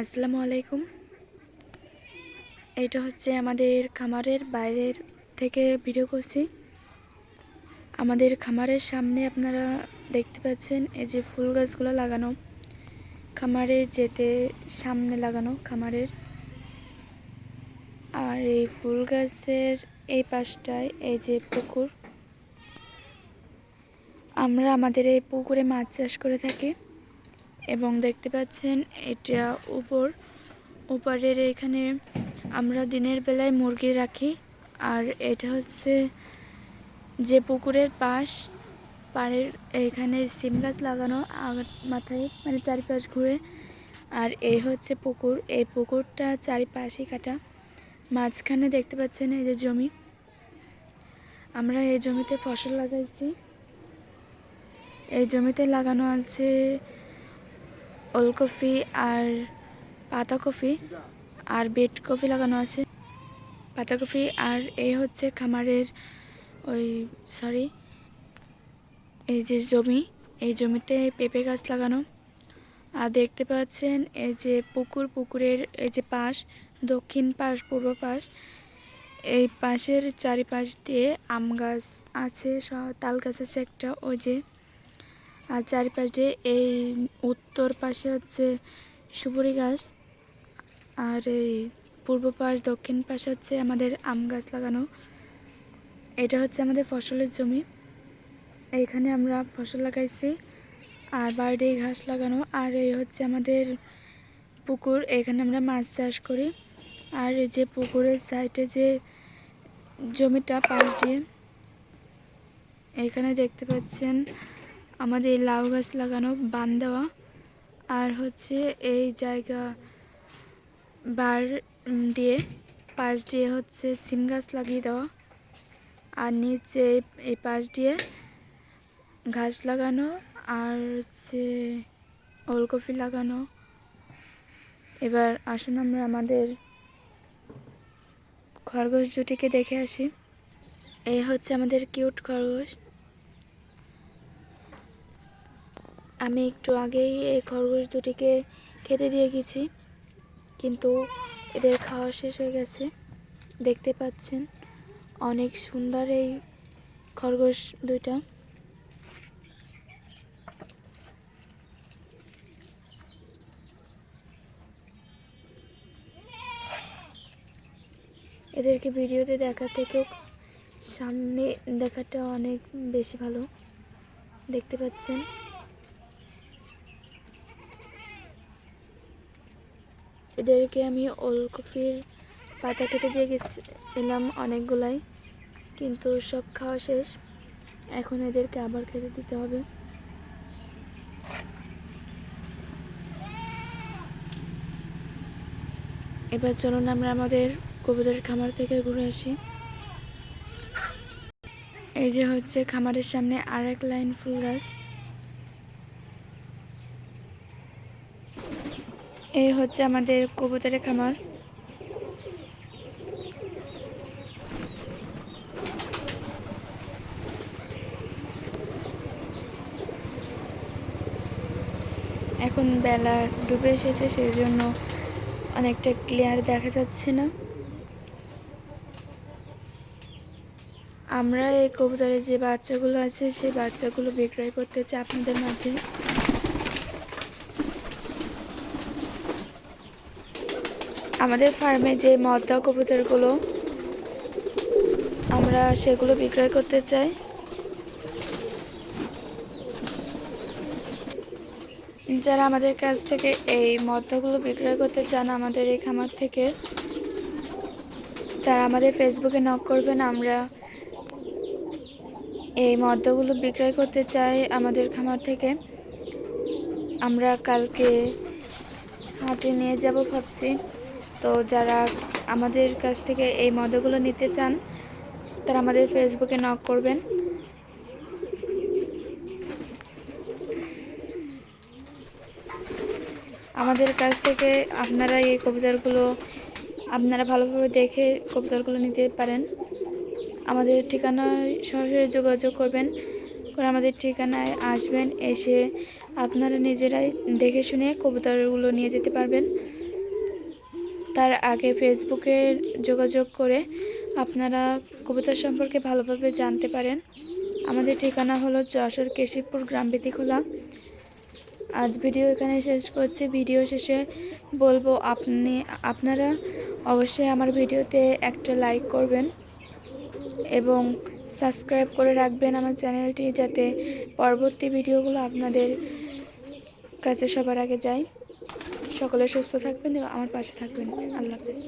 আসসালামু আলাইকুম। এটা হচ্ছে আমাদের খামারের বাইরের থেকে ভিডিও করছি। আমাদের খামারের সামনে আপনারা দেখতে পাচ্ছেন এই যে ফুল গাছগুলো লাগানো। খামারে যেতে সামনে লাগানো খামারের। আর এই ফুল গাছের এই পাশটায় এই যে পুকুর। আমরা আমাদের এই পুকুরে মাছ চাষ করে থাকি। এবং দেখতে পাচ্ছেন এটা উপর উপরের এখানে আমরা দিনের বেলায় মুরগি রাখি। আর এটা হচ্ছে যে পুকুরের পাশ, পাড়ের এখানে সিম গাছ লাগানো মাথায় মানে চারিপাশ ঘুরে। আর এই হচ্ছে পুকুর, এই পুকুরটা চারিপাশই কাটা। মাঝখানে দেখতে পাচ্ছেন এই যে জমি। আমরা এই জমিতে ফসল লাগাইছি। এই জমিতে লাগানো আছে ওলকপি আর পাতাকপি আর বেড কপি লাগানো আছে। পাতাকপি আর এই হচ্ছে খামারের ওই সরি এই যে জমি, এই জমিতে পেঁপে গাছ লাগানো। আর দেখতে পাচ্ছেন এই যে পুকুর, পুকুরের এই যে পাশ, দক্ষিণ পাশ, পূর্ব পাশ, এই পাশের চারিপাশ দিয়ে আম গাছ আছে তাল গাছ আছে একটা, ওই যে আর চারিপাশে এই উত্তর পাশে হচ্ছে সুপুরি গাছ, আর এই পূর্ব পাশ, দক্ষিণ পাশে হচ্ছে আমাদের আম গাছ লাগানো। এটা হচ্ছে আমাদের ফসলের জমি। এইখানে আমরা ফসল লাগাইছি আর বাইরে ঘাস লাগানো। আর এই হচ্ছে আমাদের পুকুর, এখানে আমরা মাছ চাষ করি। আর এই যে পুকুরের সাইডে যে জমিটা, পাশ দিয়ে, এখানে দেখতে পাচ্ছেন আমাদের লাউ গাছ লাগানো বান দেওয়া। আর হচ্ছে এই জায়গা বার দিয়ে, পাশ দিয়ে হচ্ছে সিম গাছ লাগিয়ে দেওয়া। আর নিচে এই পাশ দিয়ে ঘাস লাগানো আর হচ্ছে ওলকপি লাগানো। এবার আসুন আমরা আমাদের খরগোশ জুটিকে দেখে আসি। এই হচ্ছে আমাদের কিউট খরগোশ। আমি একটু আগেই এই খরগোশ দুটিকে খেতে দিয়ে গেছি, কিন্তু এদের খাওয়া শেষ হয়ে গেছে। দেখতে পাচ্ছেন অনেক সুন্দর এই খরগোশ দুইটা। এদেরকে ভিডিওতে দেখা থেকেও সামনে দেখাটা অনেক বেশি ভালো। দেখতে পাচ্ছেন এদেরকে আমি ওলকপির পাতা কেটে দিয়ে গেছিলাম অনেকগুলাই, কিন্তু সব খাওয়া শেষ। এখন এদেরকে আবার খেতে দিতে হবে। এবার চলুন আমরা আমাদের কবুতরের খামার থেকে ঘুরে আসি। এই যে হচ্ছে খামারের সামনে আর এক লাইন ফুল গাছ। এই হচ্ছে আমাদের কবুতরের খামার। এখন বেলা ডুবে এসেছে সেই জন্য অনেকটা ক্লিয়ার দেখা যাচ্ছে না। আমরা এই কবুতরের যে বাচ্চাগুলো আছে, সেই বাচ্চাগুলো বিক্রয় করতে চাই আপনাদের মাঝে। আমাদের ফার্মে যে মদ্দা কবুতরগুলো, আমরা সেগুলো বিক্রয় করতে চাই। যারা আমাদের কাছ থেকে এই মদ্দাগুলো বিক্রয় করতে চান আমাদের এই খামার থেকে, তারা আমাদের ফেসবুকে নক করবেন, আমরা এই মদ্দাগুলো বিক্রয় করতে চাই আমাদের খামার থেকে। আমরা কালকে হাটে নিয়ে যাব ভাবছি। তো যারা আমাদের কাছ থেকে এই মদগুলো নিতে চান, তারা আমাদের ফেসবুকে নক করবেন। আমাদের কাছ থেকে আপনারা এই কবিতাগুলো আপনারা ভালোভাবে দেখে কবিতাগুলো নিতে পারেন। আমাদের ঠিকানায় সরাসরি যোগাযোগ করবেন, করে আমাদের ঠিকানায় আসবেন, এসে আপনারা নিজেরাই দেখে শুনে কবুতরগুলো নিয়ে যেতে পারবেন। তার আগে ফেসবুকে যোগাযোগ করে আপনারা কবুতর সম্পর্কে ভালোভাবে জানতে পারেন। আমাদের ঠিকানা হলো যশোর কেশিপুর গ্রাম খোলা। আজ ভিডিও এখানে শেষ করছি। ভিডিও শেষে বলব আপনি, আপনারা অবশ্যই আমার ভিডিওতে একটা লাইক করবেন এবং সাবস্ক্রাইব করে রাখবেন আমার চ্যানেলটি যাতে পরবর্তী ভিডিওগুলো আপনাদের কাছে সবার আগে যায়। সকলে সুস্থ থাকবেন এবং আমার পাশে থাকবেন। আল্লাহ হাফেজ।